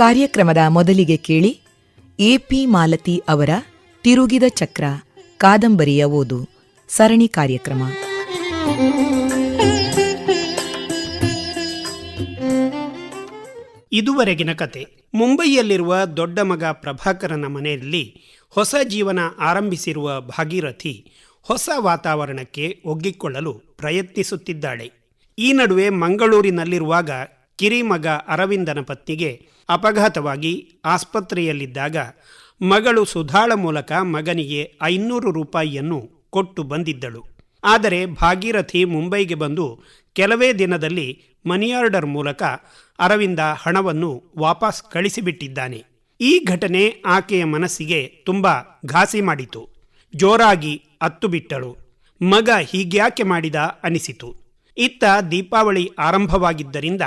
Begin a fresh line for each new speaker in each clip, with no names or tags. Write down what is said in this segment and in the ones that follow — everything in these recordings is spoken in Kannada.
ಕಾರ್ಯಕ್ರಮದ ಮೊದಲಿಗೆ ಕೇಳಿ ಎಪಿ ಮಾಲತಿ ಅವರ ತಿರುಗಿದ ಚಕ್ರ ಕಾದಂಬರಿಯ ಓದು ಸರಣಿ ಕಾರ್ಯಕ್ರಮ.
ಇದುವರೆಗಿನ ಕತೆ. ಮುಂಬೈಯಲ್ಲಿರುವ ದೊಡ್ಡ ಮಗ ಪ್ರಭಾಕರನ ಮನೆಯಲ್ಲಿ ಹೊಸ ಜೀವನ ಆರಂಭಿಸಿರುವ ಭಾಗೀರಥಿ ಹೊಸ ವಾತಾವರಣಕ್ಕೆ ಒಗ್ಗಿಕೊಳ್ಳಲು ಪ್ರಯತ್ನಿಸುತ್ತಿದ್ದಾಳೆ. ಈ ನಡುವೆ ಮಂಗಳೂರಿನಲ್ಲಿರುವಾಗ ಕಿರಿಮಗ ಅರವಿಂದನ ಪತ್ನಿಗೆ ಅಪಘಾತವಾಗಿ ಆಸ್ಪತ್ರೆಯಲ್ಲಿದ್ದಾಗ ಮಗಳು ಸುಧಾಳ ಮೂಲಕ ಮಗನಿಗೆ ಐನೂರು ರೂಪಾಯಿಯನ್ನು ಕೊಟ್ಟು ಬಂದಿದ್ದಳು. ಆದರೆ ಭಾಗೀರಥಿ ಮುಂಬೈಗೆ ಬಂದು ಕೆಲವೇ ದಿನದಲ್ಲಿ ಮನಿಯಾರ್ಡರ್ ಮೂಲಕ ಅರವಿಂದ ಹಣವನ್ನು ವಾಪಸ್ ಕಳಿಸಿಬಿಟ್ಟಿದ್ದಾನೆ. ಈ ಘಟನೆ ಆಕೆಯ ಮನಸ್ಸಿಗೆ ತುಂಬ ಘಾಸಿ ಮಾಡಿತು. ಜೋರಾಗಿ ಅತ್ತು ಬಿಟ್ಟಳು ಮಗ ಹೀಗ್ಯಾಕೆ ಮಾಡಿದ ಅನಿಸಿತು. ಇತ್ತ ದೀಪಾವಳಿ ಆರಂಭವಾಗಿದ್ದರಿಂದ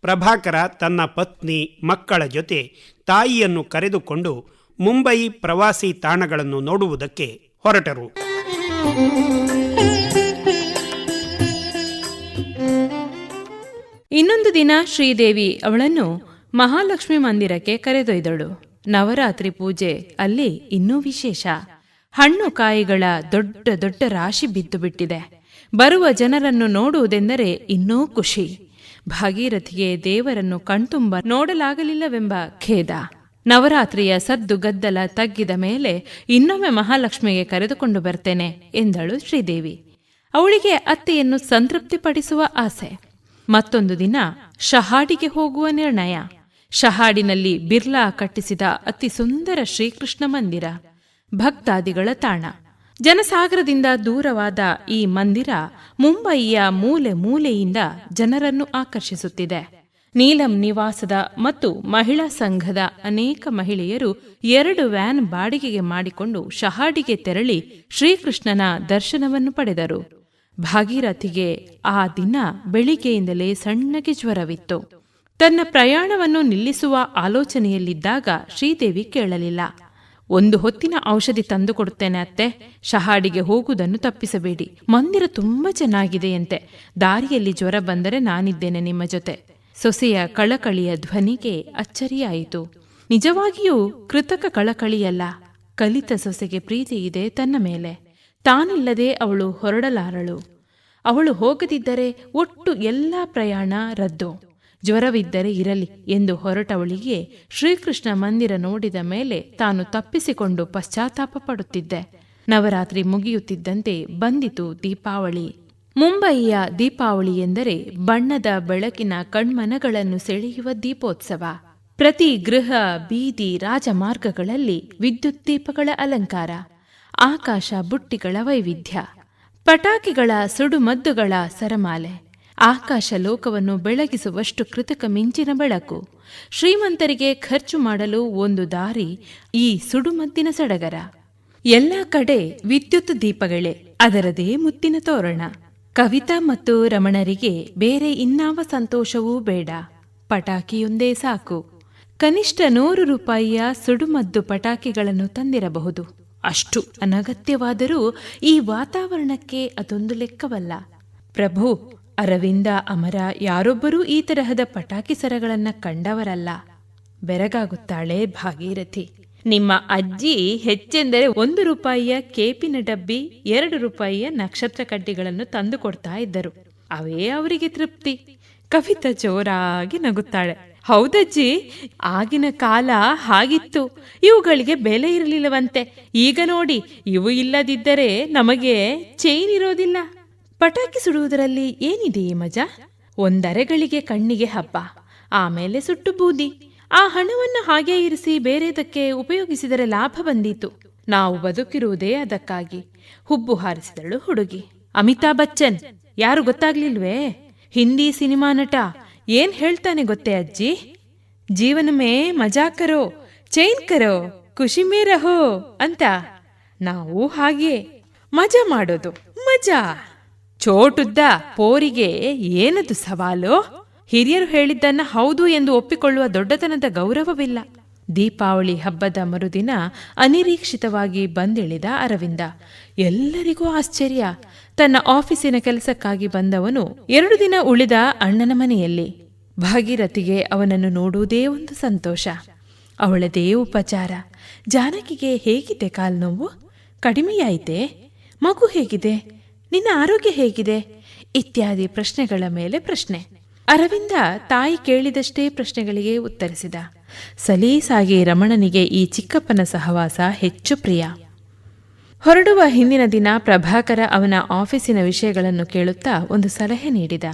ಪ್ರಭಾಕರ ತನ್ನ ಪತ್ನಿ ಮಕ್ಕಳ ಜೊತೆ ತಾಯಿಯನ್ನು ಕರೆದುಕೊಂಡು ಮುಂಬಯಿ ಪ್ರವಾಸಿ ತಾಣಗಳನ್ನು ನೋಡುವುದಕ್ಕೆ ಹೊರಟರು.
ಇನ್ನೊಂದು ದಿನ ಶ್ರೀದೇವಿ ಅವಳನ್ನು ಮಹಾಲಕ್ಷ್ಮಿ ಮಂದಿರಕ್ಕೆ ಕರೆದೊಯ್ದಳು. ನವರಾತ್ರಿ ಪೂಜೆ ಅಲ್ಲಿ ಇನ್ನೂ ವಿಶೇಷ. ಹಣ್ಣು ಕಾಯಿಗಳ ದೊಡ್ಡ ದೊಡ್ಡ ರಾಶಿ ಬಿದ್ದು ಬಿಟ್ಟಿದೆ ಬರುವ ಜನರನ್ನು ನೋಡುವುದೆಂದರೆ ಇನ್ನೂ ಖುಷಿ. ಭಾಗೀರಥಿಗೆ ದೇವರನ್ನು ಕಣ್ತುಂಬ ನೋಡಲಾಗಲಿಲ್ಲವೆಂಬ ಖೇದ. ನವರಾತ್ರಿಯ ಸದ್ದು ಗದ್ದಲ ತಗ್ಗಿದ ಮೇಲೆ ಇನ್ನೊಮ್ಮೆ ಮಹಾಲಕ್ಷ್ಮಿಗೆ ಕರೆದುಕೊಂಡು ಬರ್ತೇನೆ ಎಂದಳು ಶ್ರೀದೇವಿ. ಅವಳಿಗೆ ಅತ್ತೆಯನ್ನು ಸಂತೃಪ್ತಿಪಡಿಸುವ ಆಸೆ. ಮತ್ತೊಂದು ದಿನ ಶಹಾಡಿಗೆ ಹೋಗುವ ನಿರ್ಣಯ. ಶಹಾಡಿನಲ್ಲಿ ಬಿರ್ಲಾ ಕಟ್ಟಿಸಿದ ಅತಿ ಸುಂದರ ಶ್ರೀಕೃಷ್ಣ ಮಂದಿರ. ಭಕ್ತಾದಿಗಳ ತಾಣ. ಜನಸಾಗರದಿಂದ ದೂರವಾದ ಈ ಮಂದಿರ ಮುಂಬಯಿಯ ಮೂಲೆ ಮೂಲೆಯಿಂದ ಜನರನ್ನು ಆಕರ್ಷಿಸುತ್ತಿದೆ. ನೀಲಂ ನಿವಾಸದ ಮತ್ತು ಮಹಿಳಾ ಸಂಘದ ಅನೇಕ ಮಹಿಳೆಯರು ಎರಡು ವ್ಯಾನ್ ಬಾಡಿಗೆಗೆ ಮಾಡಿಕೊಂಡು ಶಹಾಡಿಗೆ ತೆರಳಿ ಶ್ರೀಕೃಷ್ಣನ ದರ್ಶನವನ್ನು ಪಡೆದರು. ಭಾಗೀರಥಿಗೆ ಆ ದಿನ ಬೆಳಿಗ್ಗೆಯಿಂದಲೇ ಸಣ್ಣಗೆ ಜ್ವರವಿತ್ತು. ತನ್ನ ಪ್ರಯಾಣವನ್ನು ನಿಲ್ಲಿಸುವ ಆಲೋಚನೆಯಲ್ಲಿದ್ದಾಗ ಶ್ರೀದೇವಿ ಕೇಳಲಿಲ್ಲ. ಒಂದು ಹೊತ್ತಿನ ಔಷಧಿ ತಂದುಕೊಡುತ್ತೇನೆ ಅತ್ತೆ. ಶಹಾಡಿಗೆ ಹೋಗುವುದನ್ನು ತಪ್ಪಿಸಬೇಡಿ. ಮಂದಿರ ತುಂಬಾ ಚೆನ್ನಾಗಿದೆಯಂತೆ. ದಾರಿಯಲ್ಲಿ ಜ್ವರ ಬಂದರೆ ನಾನಿದ್ದೇನೆ ನಿಮ್ಮ ಜೊತೆ. ಸೊಸೆಯ ಕಳಕಳಿಯ ಧ್ವನಿಗೆ ಅಚ್ಚರಿಯಾಯಿತು. ನಿಜವಾಗಿಯೂ ಕೃತಕ ಕಳಕಳಿಯಲ್ಲ. ಕಲಿತ ಸೊಸೆಗೆ ಪ್ರೀತಿ ಇದೆ ತನ್ನ ಮೇಲೆ. ತಾನಿಲ್ಲದೆ ಅವಳು ಹೊರಡಲಾರಳು. ಅವಳು ಹೋಗದಿದ್ದರೆ ಒಟ್ಟು ಎಲ್ಲ ಪ್ರಯಾಣ ರದ್ದು. ಜ್ವರವಿದ್ದರೆ ಇರಲಿ ಎಂದು ಹೊರಟವಳಿಗೆ ಶ್ರೀಕೃಷ್ಣ ಮಂದಿರ ನೋಡಿದ ಮೇಲೆ ತಾನು ತಪ್ಪಿಸಿಕೊಂಡು ಪಶ್ಚಾತ್ತಾಪ ಪಡುತ್ತಿದ್ದೆ. ನವರಾತ್ರಿ ಮುಗಿಯುತ್ತಿದ್ದಂತೆ ಬಂದಿತು ದೀಪಾವಳಿ. ಮುಂಬಯಿಯ ದೀಪಾವಳಿ ಎಂದರೆ ಬಣ್ಣದ ಬೆಳಕಿನ ಕಣ್ಮನಗಳನ್ನು ಸೆಳೆಯುವ ದೀಪೋತ್ಸವ. ಪ್ರತಿ ಗೃಹ, ಬೀದಿ, ರಾಜಮಾರ್ಗಗಳಲ್ಲಿ ವಿದ್ಯುತ್ ದೀಪಗಳ ಅಲಂಕಾರ. ಆಕಾಶ ಬುಟ್ಟಿಗಳ ವೈವಿಧ್ಯ. ಪಟಾಕಿಗಳ ಸುಡುಮದ್ದುಗಳ ಸರಮಾಲೆ. ಆಕಾಶ ಲೋಕವನ್ನು ಬೆಳಗಿಸುವಷ್ಟು ಕೃತಕ ಮಿಂಚಿನ ಬೆಳಕು. ಶ್ರೀಮಂತರಿಗೆ ಖರ್ಚು ಮಾಡಲು ಒಂದು ದಾರಿ ಈ ಸುಡುಮದ್ದಿನ ಸಡಗರ. ಎಲ್ಲ ಕಡೆ ವಿದ್ಯುತ್ ದೀಪಗಳೇ, ಅದರದೇ ಮುತ್ತಿನ ತೋರಣ. ಕವಿತಾ ಮತ್ತು ರಮಣರಿಗೆ ಬೇರೆ ಇನ್ನಾವ ಸಂತೋಷವೂ ಬೇಡ. ಪಟಾಕಿಯೊಂದೇ ಸಾಕು. ಕನಿಷ್ಠ ನೂರು ರೂಪಾಯಿಯ ಸುಡುಮದ್ದು ಪಟಾಕಿಗಳನ್ನು ತಂದಿರಬಹುದು. ಅಷ್ಟು ಅನಗತ್ಯವಾದರೂ ಈ ವಾತಾವರಣಕ್ಕೆ ಅದೊಂದು ಲೆಕ್ಕವಲ್ಲ. ಪ್ರಭು ಅರವಿಂದ, ಅಮರ ಯಾರೊಬ್ಬರೂ ಈ ತರಹದ ಪಟಾಕಿ ಸರಗಳನ್ನ ಕಂಡವರಲ್ಲ. ಬೆರಗಾಗುತ್ತಾಳೆ ಭಾಗೀರಥಿ. ನಿಮ್ಮ ಅಜ್ಜಿ ಹೆಚ್ಚೆಂದರೆ ಒಂದು ರೂಪಾಯಿಯ ಕೇಪಿನ ಡಬ್ಬಿ, ಎರಡು ರೂಪಾಯಿಯ ನಕ್ಷತ್ರ ಕಡ್ಡಿಗಳನ್ನು ತಂದು ಕೊಡ್ತಾ ಇದ್ದರು. ಅವೇ ಅವರಿಗೆ ತೃಪ್ತಿ. ಕವಿತಾ ಜೋರಾಗಿ ನಗುತ್ತಾಳೆ. ಹೌದಜ್ಜಿ, ಆಗಿನ ಕಾಲ ಹಾಗಿತ್ತು. ಇವುಗಳಿಗೆ ಬೆಲೆ ಇರಲಿಲ್ಲವಂತೆ. ಈಗ ನೋಡಿ, ಇವು ಇಲ್ಲದಿದ್ದರೆ ನಮಗೆ ಚೈನ್ ಇರೋದಿಲ್ಲ. ಪಟಾಕಿ ಸುಡುವುದರಲ್ಲಿ ಏನಿದೆ ಈ ಮಜಾ? ಒಂದರೆಗಳಿಗೆ ಕಣ್ಣಿಗೆ ಹಬ್ಬ, ಆಮೇಲೆ ಸುಟ್ಟು ಬೂದಿ. ಆ ಹಣವನ್ನು ಹಾಗೆ ಇರಿಸಿ ಬೇರೆದಕ್ಕೆ ಉಪಯೋಗಿಸಿದರೆ ಲಾಭ ಬಂದೀತು. ನಾವು ಬದುಕಿರುವುದೇ ಅದಕ್ಕಾಗಿ. ಹುಬ್ಬು ಹಾರಿಸಿದಳು ಹುಡುಗಿ. ಅಮಿತಾಬ್ ಬಚ್ಚನ್, ಯಾರು ಗೊತ್ತಾಗ್ಲಿಲ್ವೇ? ಹಿಂದಿ ಸಿನಿಮಾ ನಟ, ಏನ್ ಹೇಳ್ತಾನೆ ಗೊತ್ತೇ ಅಜ್ಜಿ? ಜೀವನ ಮೇ ಮಜಾ ಕರೋ, ಚೈನ್ ಕರೋ, ಖುಷಿ ಮೇ ರಹೋ ಅಂತ. ನಾವು ಹಾಗೆ ಮಜಾ ಮಾಡೋದು. ಮಜಾ. ಚೋಟುದ್ದ ಪೋರಿಗೆ ಏನದು ಸವಾಲು? ಹಿರಿಯರು ಹೇಳಿದ್ದನ್ನ ಹೌದು ಎಂದು ಒಪ್ಪಿಕೊಳ್ಳುವ ದೊಡ್ಡತನದ ಗೌರವವಿಲ್ಲ. ದೀಪಾವಳಿ ಹಬ್ಬದ ಮರುದಿನ ಅನಿರೀಕ್ಷಿತವಾಗಿ ಬಂದಿಳಿದ ಅರವಿಂದ. ಎಲ್ಲರಿಗೂ ಆಶ್ಚರ್ಯ. ತನ್ನ ಆಫೀಸಿನ ಕೆಲಸಕ್ಕಾಗಿ ಬಂದವನು ಎರಡು ದಿನ ಉಳಿದ ಅಣ್ಣನ ಮನೆಯಲ್ಲಿ. ಭಾಗೀರಥಿಗೆ ಅವನನ್ನು ನೋಡುವುದೇ ಒಂದು ಸಂತೋಷ. ಅವಳದೇ ಉಪಚಾರ. ಜಾನಕಿಗೆ ಹೇಗಿದೆ ಕಾಲ್ನೋವು? ಕಡಿಮೆಯಾಯಿತೆ? ಮಗು ಹೇಗಿದೆ? ನಿನ್ನ ಆರೋಗ್ಯ ಹೇಗಿದೆ? ಇತ್ಯಾದಿ ಪ್ರಶ್ನೆಗಳ ಮೇಲೆ ಪ್ರಶ್ನೆ. ಅರವಿಂದ ತಾಯಿ ಕೇಳಿದಷ್ಟೇ ಪ್ರಶ್ನೆಗಳಿಗೆ ಉತ್ತರಿಸಿದ. ಸಲೀಸಾಗಿ ರಮಣನಿಗೆ ಈ ಚಿಕ್ಕಪ್ಪನ ಸಹವಾಸ ಹೆಚ್ಚು ಪ್ರಿಯ. ಹೊರಡುವ ಹಿಂದಿನ ದಿನ ಪ್ರಭಾಕರ ಅವನ ಆಫೀಸಿನ ವಿಷಯಗಳನ್ನು ಕೇಳುತ್ತಾ ಒಂದು ಸಲಹೆ ನೀಡಿದ.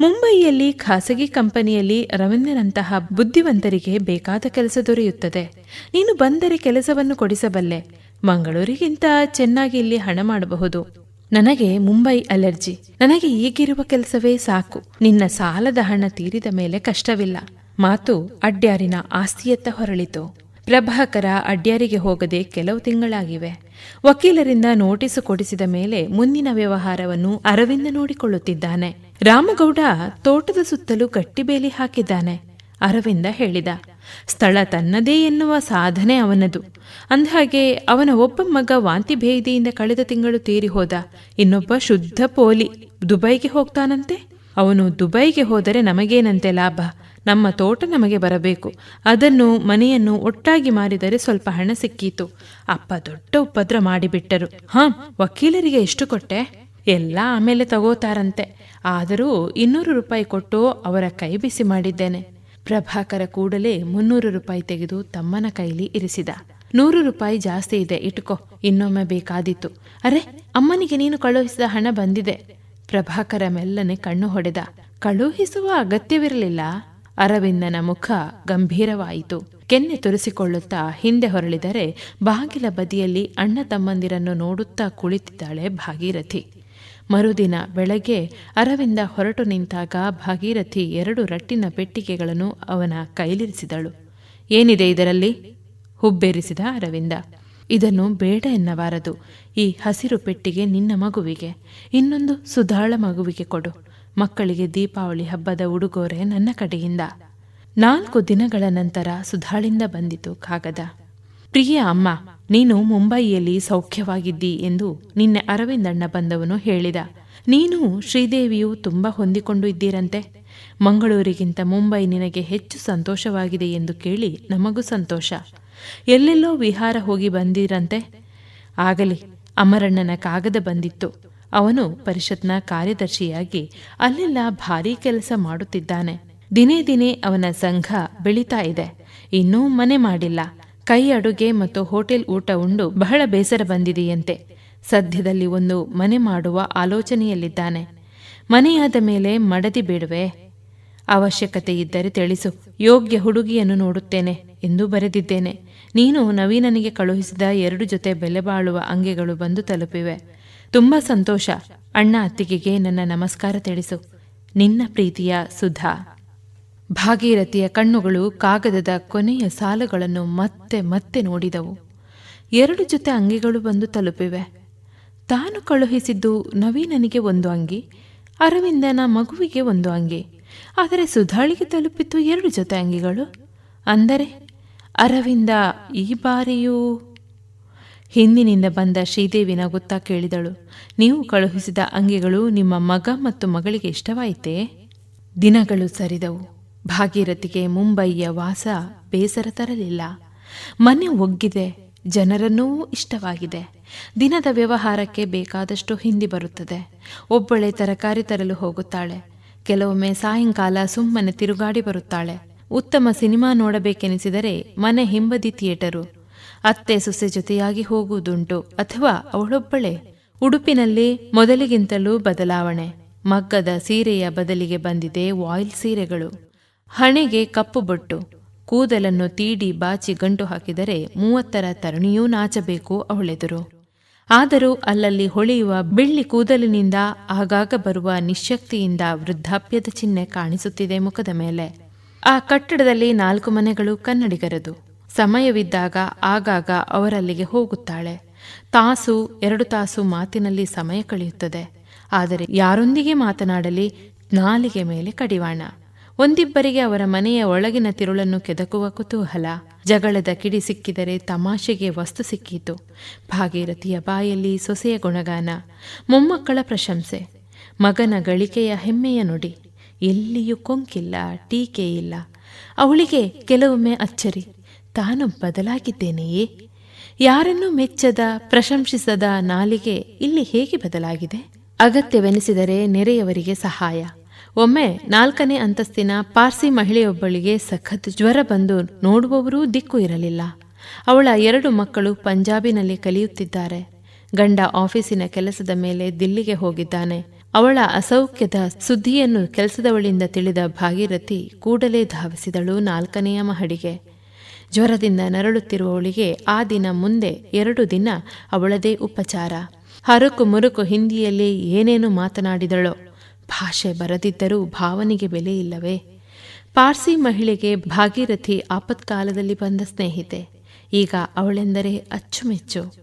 ಮುಂಬಯಿಯಲ್ಲಿ ಖಾಸಗಿ ಕಂಪನಿಯಲ್ಲಿ ರವೀಂದ್ರನಂತಹ ಬುದ್ಧಿವಂತರಿಗೆ ಬೇಕಾದ ಕೆಲಸ ದೊರೆಯುತ್ತದೆ. ನೀನು ಬಂದರೆ ಕೆಲಸವನ್ನು ಕೊಡಿಸಬಲ್ಲೆ. ಮಂಗಳೂರಿಗಿಂತ ಚೆನ್ನಾಗಿ ಇಲ್ಲಿ ಹಣ ಮಾಡಬಹುದು. ನನಗೆ ಮುಂಬೈ ಅಲರ್ಜಿ. ನನಗೆ ಈಗಿರುವ ಕೆಲಸವೇ ಸಾಕು. ನಿನ್ನ ಸಾಲದ ಹಣ ತೀರಿದ ಮೇಲೆ ಕಷ್ಟವಿಲ್ಲ. ಮಾತು ಅಡ್ಯಾರಿನ ಆಸ್ತಿಯತ್ತ ಹೊರಳಿತು. ಪ್ರಭಾಕರ ಅಡ್ಯಾರಿಗೆ ಹೋಗದೆ ಕೆಲವು ತಿಂಗಳಾಗಿವೆ. ವಕೀಲರಿಂದ ನೋಟಿಸು ಕೊಡಿಸಿದ ಮೇಲೆ ಮುಂದಿನ ವ್ಯವಹಾರವನ್ನು ಅರವಿಂದ ನೋಡಿಕೊಳ್ಳುತ್ತಿದ್ದಾನೆ. ರಾಮಗೌಡ ತೋಟದ ಸುತ್ತಲೂ ಗಟ್ಟಿಬೇಲಿ ಹಾಕಿದ್ದಾನೆ. ಅರವಿಂದ ಹೇಳಿದ, ಸ್ಥಳ ತನ್ನದೇ ಎನ್ನುವ ಸಾಧನೆ ಅವನದು. ಅಂದಹಾಗೆ ಅವನ ಒಬ್ಬ ಮಗ ವಾಂತಿ ಭೇದಿಯಿಂದ ಕಳೆದ ತಿಂಗಳು ತೀರಿ ಹೋದ. ಇನ್ನೊಬ್ಬ ಶುದ್ಧ ಪೋಲಿ ದುಬೈಗೆ ಹೋಗ್ತಾನಂತೆ? ಅವನು ದುಬೈಗೆ ಹೋದರೆ ನಮಗೇನಂತೆ ಲಾಭ? ನಮ್ಮ ತೋಟ ನಮಗೆ ಬರಬೇಕು. ಅದನ್ನು, ಮನೆಯನ್ನು ಒಟ್ಟಾಗಿ ಮಾರಿದರೆ ಸ್ವಲ್ಪ ಹಣ ಸಿಕ್ಕೀತು. ಅಪ್ಪ ದೊಡ್ಡ ಉಪದ್ರ ಮಾಡಿಬಿಟ್ಟರು. ಹಾ, ವಕೀಲರಿಗೆ ಎಷ್ಟು ಕೊಟ್ಟೆ? ಎಲ್ಲ ಆಮೇಲೆ ತಗೋತಾರಂತೆ. ಆದರೂ ಇನ್ನೂರು ರೂಪಾಯಿ ಕೊಟ್ಟು ಅವರ ಕೈ ಬಿಸಿ ಮಾಡಿದ್ದೇನೆ. ಪ್ರಭಾಕರ ಕೂಡಲೇ ಮುನ್ನೂರು ರೂಪಾಯಿ ತೆಗೆದು ತಮ್ಮನ ಕೈಲಿ ಇರಿಸಿದ. ನೂರು ರೂಪಾಯಿ ಜಾಸ್ತಿ ಇದೆ, ಇಟ್ಕೋ. ಇನ್ನೊಮ್ಮೆ ಬೇಕಾದೀತು ಅರೆ, ಅಮ್ಮನಿಗೆ ನೀನು ಕಳುಹಿಸಿದ ಹಣ ಬಂದಿದೆ. ಪ್ರಭಾಕರ ಮೆಲ್ಲನೆ ಕಣ್ಣು ಹೊಡೆದ. ಕಳುಹಿಸುವ ಅಗತ್ಯವಿರಲಿಲ್ಲ. ಅರವಿಂದನ ಮುಖ ಗಂಭೀರವಾಯಿತು. ಕೆನ್ನೆ ತುರಿಸಿಕೊಳ್ಳುತ್ತಾ ಹಿಂದೆ ಹೊರಳಿದರೆ ಬಾಗಿಲ ಬದಿಯಲ್ಲಿ ಅಣ್ಣ ತಮ್ಮಂದಿರನ್ನು ನೋಡುತ್ತಾ ಕುಳಿತಿದ್ದಾಳೆ ಭಾಗೀರಥಿ. ಮರುದಿನ ಬೆಳಗ್ಗೆ ಅರವಿಂದ ಹೊರಟು ನಿಂತಾಗ ಭಾಗೀರಥಿ ಎರಡು ರಟ್ಟಿನ ಪೆಟ್ಟಿಗೆಗಳನ್ನು ಅವನ ಕೈಲಿರಿಸಿದಳು. ಏನಿದೆ ಇದರಲ್ಲಿ? ಹುಬ್ಬೇರಿಸಿದ ಅರವಿಂದ. ಇದನ್ನು ಬೇಡ ಎನ್ನಬಾರದು. ಈ ಹಸಿರು ಪೆಟ್ಟಿಗೆ ನಿನ್ನ ಮಗುವಿಗೆ. ಇನ್ನೊಂದು ಸುಧಾಳ ಮಗುವಿಗೆ ಕೊಡು. ಮಕ್ಕಳಿಗೆ ದೀಪಾವಳಿ ಹಬ್ಬದ ಉಡುಗೊರೆ ನನ್ನ ಕಡೆಯಿಂದ. ನಾಲ್ಕು ದಿನಗಳ ನಂತರ ಸುಧಾಳಿಂದ ಬಂದಿತು ಕಾಗದ. ಪ್ರಿಯ ಅಮ್ಮ, ನೀನು ಮುಂಬಯಿಯಲ್ಲಿ ಸೌಖ್ಯವಾಗಿದ್ದಿ ಎಂದು ನಿನ್ನೆ ಅರವಿಂದಣ್ಣ ಬಂದವನು ಹೇಳಿದ. ನೀನು ಶ್ರೀದೇವಿಯು ತುಂಬ ಹೊಂದಿಕೊಂಡು ಇದ್ದೀರಂತೆ. ಮಂಗಳೂರಿಗಿಂತ ಮುಂಬೈ ನಿನಗೆ ಹೆಚ್ಚು ಸಂತೋಷವಾಗಿದೆ ಎಂದು ಕೇಳಿ ನಮಗೂ ಸಂತೋಷ. ಎಲ್ಲೆಲ್ಲೋ ವಿಹಾರ ಹೋಗಿ ಬಂದಿರಂತೆ. ಆಗಲಿ, ಅಮರಣ್ಣನ ಕಾಗದ ಬಂದಿತ್ತು. ಅವನು ಪರಿಷತ್ನ ಕಾರ್ಯದರ್ಶಿಯಾಗಿ ಅಲ್ಲೆಲ್ಲ ಭಾರೀ ಕೆಲಸ ಮಾಡುತ್ತಿದ್ದಾನೆ. ದಿನೇ ದಿನೇ ಅವನ ಸಂಘ ಬೆಳೀತಾ ಇದೆ. ಇನ್ನೂ ಮನೆ ಮಾಡಿಲ್ಲ. ಕೈ ಅಡುಗೆ ಮತ್ತು ಹೋಟೆಲ್ ಊಟ ಉಂಡು ಬಹಳ ಬೇಸರ ಬಂದಿದೆಯಂತೆ. ಸದ್ಯದಲ್ಲಿ ಒಂದು ಮನೆ ಮಾಡುವ ಆಲೋಚನೆಯಲ್ಲಿದ್ದಾನೆ. ಮನೆಯಾದ ಮೇಲೆ ಮಡದಿ ಬೇಡುವೆ? ಅವಶ್ಯಕತೆ ಇದ್ದರೆ ತಿಳಿಸು. ಯೋಗ್ಯ ಹುಡುಗಿಯನ್ನು ನೋಡುತ್ತೇನೆ ಎಂದು ಬರೆದಿದ್ದೇನೆ. ನೀನು ನವೀನನಿಗೆ ಕಳುಹಿಸಿದ ಎರಡು ಜೊತೆ ಬೆಲೆ ಬಾಳುವ ಅಂಗೆಗಳು ಬಂದು ತಲುಪಿವೆ. ತುಂಬ ಸಂತೋಷ. ಅಣ್ಣ ಅತ್ತಿಗೆಗೆ ನನ್ನ ನಮಸ್ಕಾರ ತಿಳಿಸು. ನಿನ್ನ ಪ್ರೀತಿಯ ಸುಧಾ. ಭಾಗೀರಥಿಯ ಕಣ್ಣುಗಳು ಕಾಗದದ ಕೊನೆಯ ಸಾಲುಗಳನ್ನು ಮತ್ತೆ ಮತ್ತೆ ನೋಡಿದವು. ಎರಡು ಜೊತೆ ಅಂಗಿಗಳು ಬಂದು ತಲುಪಿವೆ. ತಾನು ಕಳುಹಿಸಿದ್ದು ನವೀನನಿಗೆ ಒಂದು ಅಂಗಿ, ಅರವಿಂದನ ಮಗುವಿಗೆ ಒಂದು ಅಂಗಿ ಆದರೆ ಸುಧಾಳಿಗೆ ತಲುಪಿತು ಎರಡು ಜೊತೆ ಅಂಗಿಗಳು ಅಂದರೆ, ಅರವಿಂದ ಈ ಬಾರಿಯೂ? ಹಿಂದಿನಿಂದ ಬಂದ ಶ್ರೀದೇವಿನ ನಗುತ್ತಾ ಕೇಳಿದಳು. ನೀವು ಕಳುಹಿಸಿದ ಅಂಗಿಗಳು ನಿಮ್ಮ ಮಗ ಮತ್ತು ಮಗಳಿಗೆ ಇಷ್ಟವಾಯಿತೇ? ದಿನಗಳು ಸರಿದವು. ಭಾಗೀರಥಿಗೆ ಮುಂಬಯಿಯ ವಾಸ ಬೇಸರ ತರಲಿಲ್ಲ. ಮನೆ ಒಗ್ಗಿದೆ, ಜನರನ್ನೂ ಇಷ್ಟವಾಗಿದೆ. ದಿನದ ವ್ಯವಹಾರಕ್ಕೆ ಬೇಕಾದಷ್ಟು ಹಿಂದಿ ಬರುತ್ತದೆ. ಒಬ್ಬಳೆ ತರಕಾರಿ ತರಲು ಹೋಗುತ್ತಾಳೆ. ಕೆಲವೊಮ್ಮೆ ಸಾಯಂಕಾಲ ಸುಮ್ಮನೆ ತಿರುಗಾಡಿ ಬರುತ್ತಾಳೆ. ಉತ್ತಮ ಸಿನಿಮಾ ನೋಡಬೇಕೆನಿಸಿದರೆ ಮನೆ ಹಿಂಬದಿ ಥಿಯೇಟರು. ಅತ್ತೆ ಸೊಸೆ ಜೊತೆಯಾಗಿ ಹೋಗುವುದುಂಟು. ಅಥವಾ ಅವಳೊಬ್ಬಳೆ. ಉಡುಪಿನಲ್ಲಿ ಮೊದಲಿಗಿಂತಲೂ ಬದಲಾವಣೆ. ಮಗ್ಗದ ಸೀರೆಯ ಬದಲಿಗೆ ಬಂದಿದೆ ವಾಯಿಲ್ ಸೀರೆಗಳು. ಹಣೆಗೆ ಕಪ್ಪು ಬೊಟ್ಟು. ಕೂದಲನ್ನು ತೀಡಿ ಬಾಚಿ ಗಂಟು ಹಾಕಿದರೆ ಮೂವತ್ತರ ತರಣಿಯೂ ನಾಚಬೇಕು ಅವಳೆದುರು. ಆದರೂ ಅಲ್ಲಲ್ಲಿ ಹೊಳೆಯುವ ಬೆಳ್ಳಿ ಕೂದಲಿನಿಂದ ಆಗಾಗ ಬರುವ ನಿಶ್ಶಕ್ತಿಯಿಂದ ವೃದ್ಧಾಪ್ಯದ ಚಿಹ್ನೆ ಕಾಣಿಸುತ್ತಿದೆ ಮುಖದ ಮೇಲೆ. ಆ ಕಟ್ಟಡದಲ್ಲಿ ನಾಲ್ಕು ಮನೆಗಳು ಕನ್ನಡಿಗರದು. ಸಮಯವಿದ್ದಾಗ ಆಗಾಗ ಅವರಲ್ಲಿಗೆ ಹೋಗುತ್ತಾಳೆ. ತಾಸು, ಎರಡು ತಾಸು ಮಾತಿನಲ್ಲಿ ಸಮಯ ಕಳೆಯುತ್ತದೆ. ಆದರೆ ಯಾರೊಂದಿಗೆ ಮಾತನಾಡಲಿ, ನಾಲಿಗೆ ಮೇಲೆ ಕಡಿವಾಣ. ಒಂದಿಬ್ಬರಿಗೆ ಅವರ ಮನೆಯ ಒಳಗಿನ ತಿರುಳನ್ನು ಕೆದಕುವ ಕುತೂಹಲ. ಜಗಳದ ಕಿಡಿ ಸಿಕ್ಕಿದರೆ ತಮಾಷೆಗೆ ವಸ್ತು ಸಿಕ್ಕಿತು. ಭಾಗೀರಥಿಯ ಬಾಯಲ್ಲಿ ಸೊಸೆಯ ಗುಣಗಾನ, ಮೊಮ್ಮಕ್ಕಳ ಪ್ರಶಂಸೆ, ಮಗನ ಗಳಿಕೆಯ ಹೆಮ್ಮೆಯ ನುಡಿ. ಎಲ್ಲಿಯೂ ಕೊಂಕಿಲ್ಲ, ಟೀಕೆ ಇಲ್ಲ. ಅವಳಿಗೆ ಕೆಲವೊಮ್ಮೆ ಅಚ್ಚರಿ, ತಾನು ಬದಲಾಗಿದ್ದೇನೆಯೇ? ಯಾರನ್ನೂ ಮೆಚ್ಚದ, ಪ್ರಶಂಸಿಸದ ನಾಲಿಗೆ ಇಲ್ಲಿ ಹೇಗೆ ಬದಲಾಗಿದೆ? ಅಗತ್ಯವೆನಿಸಿದರೆ ನೆರೆಯವರಿಗೆ ಸಹಾಯ. ಒಮ್ಮೆ ನಾಲ್ಕನೇ ಅಂತಸ್ತಿನ ಪಾರ್ಸಿ ಮಹಿಳೆಯೊಬ್ಬಳಿಗೆ ಸಖತ್ ಜ್ವರ ಬಂದು ನೋಡುವವರೂ ದಿಕ್ಕು ಇರಲಿಲ್ಲ. ಅವಳ ಎರಡು ಮಕ್ಕಳು ಪಂಜಾಬಿನಲ್ಲಿ ಕಲಿಯುತ್ತಿದ್ದಾರೆ. ಗಂಡ ಆಫೀಸಿನ ಕೆಲಸದ ಮೇಲೆ ದಿಲ್ಲಿಗೆ ಹೋಗಿದ್ದಾನೆ. ಅವಳ ಅಸೌಖ್ಯದ ಸುದ್ದಿಯನ್ನು ಕೆಲಸದವಳಿಂದ ತಿಳಿದ ಭಾಗೀರಥಿ ಕೂಡಲೇ ಧಾವಿಸಿದಳು ನಾಲ್ಕನೆಯ ಮಹಡಿಗೆ. ಜ್ವರದಿಂದ ನರಳುತ್ತಿರುವವಳಿಗೆ ಆ ದಿನ ಮುಂದೆ ಎರಡು ದಿನ ಅವಳದೇ ಉಪಚಾರ. ಹರಕು ಮುರುಕು ಹಿಂದಿಯಲ್ಲಿ ಏನೇನು ಮಾತನಾಡಿದಳೋ ಭಾಷೆ ಬರದಿದ್ದರೂ ಭಾವನೆಗೆ ಬೆಲೆ ಇಲ್ಲವೇ? ಪಾರ್ಸಿ ಮಹಿಳೆಗೆ ಭಾಗೀರಥಿ ಆಪತ್ಕಾಲದಲ್ಲಿ ಬಂದ ಸ್ನೇಹಿತೆ. ಈಗ ಅವಳೆಂದರೆ ಅಚ್ಚುಮೆಚ್ಚು.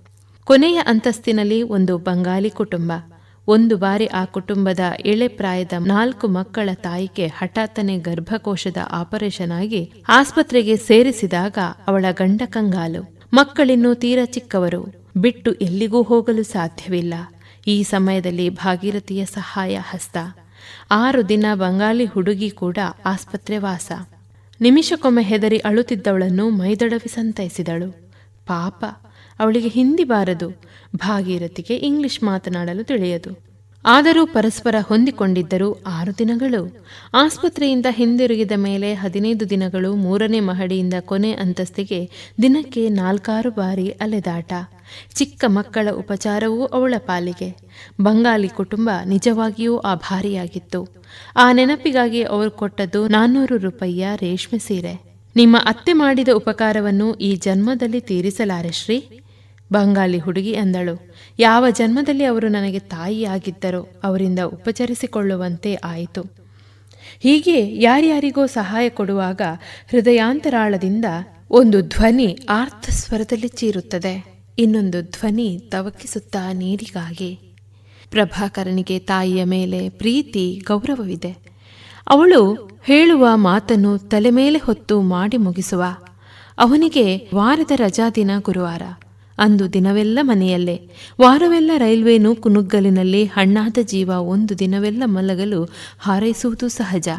ಕೊನೆಯ ಅಂತಸ್ತಿನಲ್ಲಿ ಒಂದು ಬಂಗಾಲಿ ಕುಟುಂಬ. ಒಂದು ಬಾರಿ ಆ ಕುಟುಂಬದ ಎಳೆ ಪ್ರಾಯದ ನಾಲ್ಕು ಮಕ್ಕಳ ತಾಯಿಗೆ ಹಠಾತ್ತನೆ ಗರ್ಭಕೋಶದ ಆಪರೇಷನ್ ಆಗಿ ಆಸ್ಪತ್ರೆಗೆ ಸೇರಿಸಿದಾಗ ಅವಳ ಗಂಡ ಕಂಗಾಲು. ಮಕ್ಕಳಿನ್ನೂ ತೀರಾ ಚಿಕ್ಕವರು. ಬಿಟ್ಟು ಎಲ್ಲಿಗೂ ಹೋಗಲು ಸಾಧ್ಯವಿಲ್ಲ. ಈ ಸಮಯದಲ್ಲಿ ಭಾಗೀರಥಿಯ ಸಹಾಯ ಹಸ್ತ. ಆರು ದಿನ ಬಂಗಾಲಿ ಹುಡುಗಿ ಕೂಡ ಆಸ್ಪತ್ರೆ ವಾಸ. ನಿಮಿಷಕ್ಕೊಮ್ಮೆ ಹೆದರಿ ಅಳುತ್ತಿದ್ದವಳನ್ನು ಮೈದಡವಿ ಸಂತೈಸಿದಳು. ಪಾಪ, ಅವಳಿಗೆ ಹಿಂದಿ ಬಾರದು. ಭಾಗೀರಥಿಗೆ ಇಂಗ್ಲಿಷ್ ಮಾತನಾಡಲು ತಿಳಿಯದು. ಆದರೂ ಪರಸ್ಪರ ಹೊಂದಿಕೊಂಡಿದ್ದರು ಆರು ದಿನಗಳು. ಆಸ್ಪತ್ರೆಯಿಂದ ಹಿಂದಿರುಗಿದ ಮೇಲೆ ಹದಿನೈದು ದಿನಗಳು ಮೂರನೇ ಮಹಡಿಯಿಂದ ಕೊನೆ ಅಂತಸ್ತಿಗೆ ದಿನಕ್ಕೆ ನಾಲ್ಕಾರು ಬಾರಿ ಅಲೆದಾಟ. ಚಿಕ್ಕ ಮಕ್ಕಳ ಉಪಚಾರವೂ ಅವಳ ಪಾಲಿಗೆ. ಬಂಗಾಲಿ ಕುಟುಂಬ ನಿಜವಾಗಿಯೂ ಆಭಾರಿಯಾಗಿತ್ತು. ಆ ನೆನಪಿಗಾಗಿ ಅವರು ಕೊಟ್ಟದ್ದು ನಾನ್ನೂರು ರೂಪಾಯಿಯ ರೇಷ್ಮೆ ಸೀರೆ. ನಿಮ್ಮ ಅತ್ತೆ ಮಾಡಿದ ಉಪಕಾರವನ್ನು ಈ ಜನ್ಮದಲ್ಲಿ ತೀರಿಸಲಾರೆ ಶ್ರೀ? ಬಂಗಾಲಿ ಹುಡುಗಿ ಅಂದಳು. ಯಾವ ಜನ್ಮದಲ್ಲಿ ಅವರು ನನಗೆ ತಾಯಿಯಾಗಿದ್ದರೋ ಅವರಿಂದ ಉಪಚರಿಸಿಕೊಳ್ಳುವಂತೆ ಆಯಿತು. ಹೀಗೆ ಯಾರ್ಯಾರಿಗೋ ಸಹಾಯ ಕೊಡುವಾಗ ಹೃದಯಾಂತರಾಳದಿಂದ ಒಂದು ಧ್ವನಿ ಆರ್ಥ ಸ್ವರದಲ್ಲಿ ಚೀರುತ್ತದೆ. ಇನ್ನೊಂದು ಧ್ವನಿ ತವಕಿಸುತ್ತಾ ನೀರಿಗಾಗಿ. ಪ್ರಭಾಕರನಿಗೆ ತಾಯಿಯ ಮೇಲೆ ಪ್ರೀತಿ, ಗೌರವವಿದೆ. ಅವಳು ಹೇಳುವ ಮಾತನ್ನು ತಲೆ ಮೇಲೆ ಹೊತ್ತು ಮಾಡಿ ಮುಗಿಸುವ. ಅವನಿಗೆ ವಾರದ ರಜಾದಿನ ಗುರುವಾರ. ಅಂದು ದಿನವೆಲ್ಲ ಮನೆಯಲ್ಲೇ. ವಾರವೆಲ್ಲ ರೈಲ್ವೆ ನೂಕುನುಗ್ಗಲಿನಲ್ಲಿ ಹಣ್ಣಾದ ಜೀವ ಒಂದು ದಿನವೆಲ್ಲ ಮಲಗಲು ಹಾರೈಸುವುದು ಸಹಜ.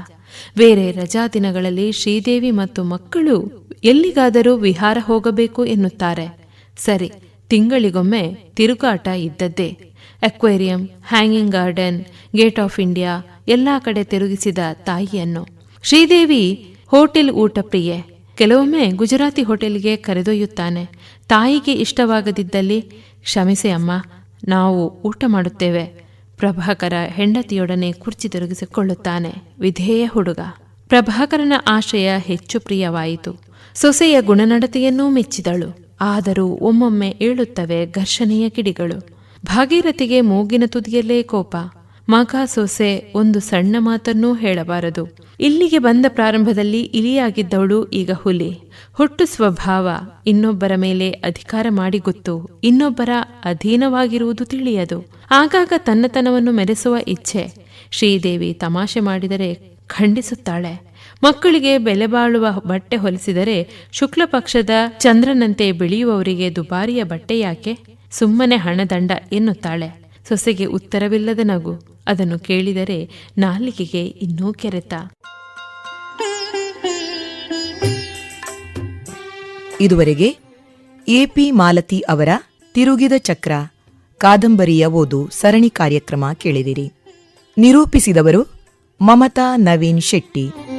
ಬೇರೆ ರಜಾ ದಿನಗಳಲ್ಲಿ ಶ್ರೀದೇವಿ ಮತ್ತು ಮಕ್ಕಳು ಎಲ್ಲಿಗಾದರೂ ವಿಹಾರ ಹೋಗಬೇಕು ಎನ್ನುತ್ತಾರೆ. ಸರಿ, ತಿಂಗಳಿಗೊಮ್ಮೆ ತಿರುಗಾಟ ಇದ್ದದ್ದೇ. Aquarium, hanging garden, gate of India, ಎಲ್ಲಾ ಕಡೆ ತಿರುಗಿಸಿದ ತಾಯಿಯನ್ನು. ಶ್ರೀದೇವಿ, ಹೋಟೆಲ್ ಊಟ ಪ್ರಿಯೆ ಕೆಲವೊಮ್ಮೆ ಗುಜರಾತಿ ಹೋಟೆಲ್ಗೆ ಕರೆದೊಯ್ಯುತ್ತಾನೆ. ತಾಯಿಗೆ ಇಷ್ಟವಾಗದಿದ್ದಲ್ಲಿ, ಕ್ಷಮಿಸಿ ಅಮ್ಮ, ನಾವು ಊಟ ಮಾಡುತ್ತೇವೆ. ಪ್ರಭಾಕರ ಹೆಂಡತಿಯೊಡನೆ ಕುರ್ಚಿ ತಿರುಗಿಸಿಕೊಳ್ಳುತ್ತಾನೆ. ವಿಧೇಯ ಹುಡುಗ. ಪ್ರಭಾಕರನ ಆಶಯ ಹೆಚ್ಚು ಪ್ರಿಯವಾಯಿತು. ಸೊಸೆಯ ಗುಣನಡತೆಯನ್ನೂ ಮೆಚ್ಚಿದಳು. ಆದರೂ ಒಮ್ಮೊಮ್ಮೆ ಏಳುತ್ತವೆ ಘರ್ಷಣೆಯ ಕಿಡಿಗಳು. ಭಾಗೀರಥಿಗೆ ಮೂಗಿನ ತುದಿಯಲ್ಲೇ ಕೋಪ. ಮಗ ಸೊಸೆ ಒಂದು ಸಣ್ಣ ಮಾತನ್ನೂ ಹೇಳಬಾರದು. ಇಲ್ಲಿಗೆ ಬಂದ ಪ್ರಾರಂಭದಲ್ಲಿ ಇಲಿಯಾಗಿದ್ದವಳು ಈಗ ಹುಲಿ. ಹುಟ್ಟು ಸ್ವಭಾವ ಇನ್ನೊಬ್ಬರ ಮೇಲೆ ಅಧಿಕಾರ ಮಾಡಿ ಗೊತ್ತು, ಇನ್ನೊಬ್ಬರ ಅಧೀನವಾಗಿರುವುದು ತಿಳಿಯದು. ಆಗಾಗ ತನ್ನತನವನ್ನು ಮೆರೆಸುವ ಇಚ್ಛೆ, ಶ್ರೀದೇವಿ ತಮಾಷೆ ಮಾಡಿದರೆ ಖಂಡಿಸುತ್ತಾಳೆ. ಮಕ್ಕಳಿಗೆ ಬೆಲೆ ಬಾಳುವ ಬಟ್ಟೆ ಹೊಲಿಸಿದರೆ ಶುಕ್ಲ ಪಕ್ಷದ ಚಂದ್ರನಂತೆ ಬೆಳೆಯುವವರಿಗೆ ದುಬಾರಿಯ ಬಟ್ಟೆ ಯಾಕೆ? ಸುಮ್ಮನೆ ಹಣದಂಡ ಎನ್ನುತ್ತಾಳೆ. ಸೊಸೆಗೆ ಉತ್ತರವಿಲ್ಲದ ನಗು. ಅದನ್ನು ಕೇಳಿದರೆ ನಾಲಿಗೆಗೆ ಇನ್ನೂ ಕೆರೆತ.
ಇದುವರೆಗೆ ಎಪಿ ಮಾಲತಿ ಅವರ ತಿರುಗಿದ ಚಕ್ರ, ಕಾದಂಬರಿಯ ಓದು ಸರಣಿ ಕಾರ್ಯಕ್ರಮ ಕೇಳಿದಿರಿ. ನಿರೂಪಿಸಿದವರು ಮಮತಾ ನವೀನ್ ಶೆಟ್ಟಿ.